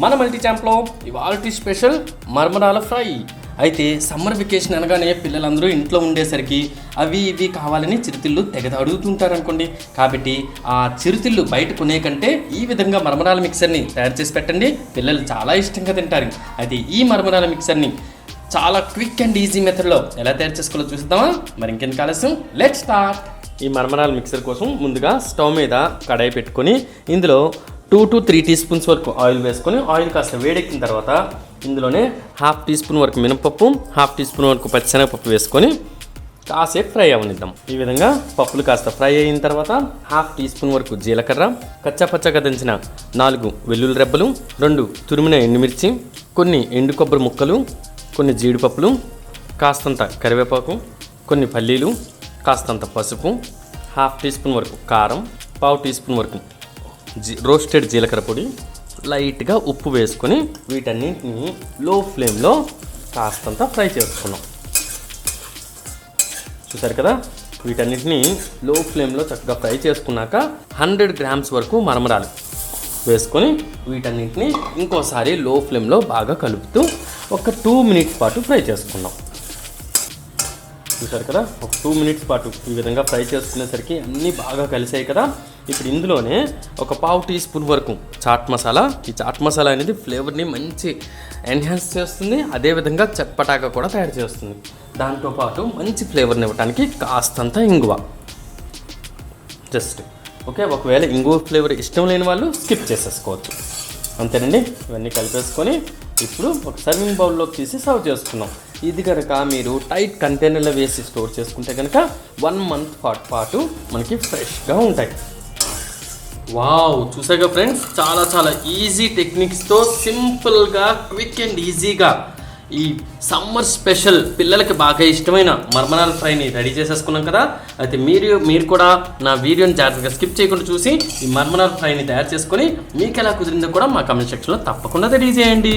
మన మల్టీ ఛాంప్లో ఇవాళ స్పెషల్ మర్మరాల ఫ్రై. అయితే సమ్మర్ వెకేషన్ అనగానే పిల్లలందరూ ఇంట్లో ఉండేసరికి అవి ఇవి కావాలని చిరుతిళ్ళు తెగ అనుకోండి కాబట్టి ఆ చిరుతిళ్ళు బయట కొనే కంటే ఈ విధంగా మర్మరాల మిక్సర్ని తయారు చేసి పెట్టండి. పిల్లలు చాలా ఇష్టంగా తింటారు. అయితే ఈ మర్మరాల మిక్సర్ని చాలా క్విక్ అండ్ ఈజీ మెథడ్లో ఎలా తయారు చేసుకోవాలో చూద్దామా మరి ఇంకెందుకు ఆలస్యం? లెట్ స్టార్ట్ ఈ మర్మరాల మిక్సర్ కోసం ముందుగా స్టవ్ మీద కడాయి పెట్టుకొని ఇందులో two to three tea spoons వరకు ఆయిల్ వేసుకొని ఆయిల్ కాస్త వేడెక్కిన తర్వాత ఇందులోనే హాఫ్ టీ స్పూన్ వరకు మినపప్పు హాఫ్ టీ స్పూన్ వరకు పచ్చిశనగపప్పు వేసుకొని కాసేపు ఫ్రై అవనిద్దాం ఈ విధంగా పప్పులు కాస్త ఫ్రై అయిన తర్వాత హాఫ్ టీ స్పూన్ వరకు జీలకర్ర కచ్చాపచ్చగా దంచిన నాలుగు వెల్లుల్లి రెబ్బలు రెండు తురిమిన ఎండుమిర్చి కొన్ని ఎండు కొబ్బరి ముక్కలు కొన్ని జీడిపప్పులు కాస్తంత కరివేపాకు కొన్ని పల్లీలు కాస్తంత పసుపు హాఫ్ టీ స్పూన్ వరకు కారం పావు టీ స్పూన్ వరకు జీ రోస్టెడ్ జీలకర్ర పొడి లైట్గా ఉప్పు వేసుకొని వీటన్నింటిని లో ఫ్లేమ్లో కాస్తంత ఫ్రై చేసుకున్నాం. చూసారు కదా? వీటన్నిటిని లో ఫ్లేమ్లో చక్కగా ఫ్రై చేసుకున్నాక హండ్రెడ్ గ్రామ్స్ వరకు మరమరాలు. వేసుకొని వీటన్నిటిని ఇంకోసారి లో ఫ్లేమ్లో బాగా కలుపుతూ ఒక టూ మినిట్స్ పాటు ఫ్రై చేసుకున్నాం. చూసారు కదా? ఒక టూ మినిట్స్ పాటు ఈ విధంగా ఫ్రై చేసుకునేసరికి అన్నీ బాగా కలిసాయి కదా? ఇప్పుడు ఇందులోనే ఒక పావు టీ స్పూన్ వరకు చాట్ మసాలా. ఈ చాట్ మసాలా అనేది ఫ్లేవర్ని మంచి ఎన్హాన్స్ చేస్తుంది. అదేవిధంగా చట్పటాగా కూడా తయారు చేస్తుంది. దాంతోపాటు మంచి ఫ్లేవర్ని ఇవ్వడానికి కాస్తంత ఇంగువ. జస్ట్ ఓకే ఒకవేళ ఇంగువ ఫ్లేవర్ ఇష్టం లేని వాళ్ళు స్కిప్ చేసేసుకోవచ్చు. అంతేనండి? ఇవన్నీ కలిపేసుకొని ఇప్పుడు ఒక సర్వింగ్ బౌల్లోకి తీసి సర్వ్ చేసుకున్నాం ఇది కనుక మీరు టైట్ కంటైనర్లో వేసి స్టోర్ చేసుకుంటే కనుక వన్ మంత్ పాటు పాటు మనకి ఫ్రెష్గా ఉంటాయి. వావ్ చూసాగా ఫ్రెండ్స్? చాలా చాలా ఈజీ టెక్నిక్స్తో సింపుల్గా క్విక్ అండ్ ఈజీగా ఈ సమ్మర్ స్పెషల్ పిల్లలకి బాగా ఇష్టమైన మర్మనాల ఫ్రైని రెడీ చేసేసుకున్నాం కదా? అయితే మీరు మీరు కూడా నా వీడియోని జాగ్రత్తగా స్కిప్ చేయకుండా చూసి ఈ మర్మనాల ఫ్రైని తయారు చేసుకొని మీకు ఎలా కుదిరిందో కూడా మా కమెంట్ సెక్షన్లో తప్పకుండా తెలియజేయండి.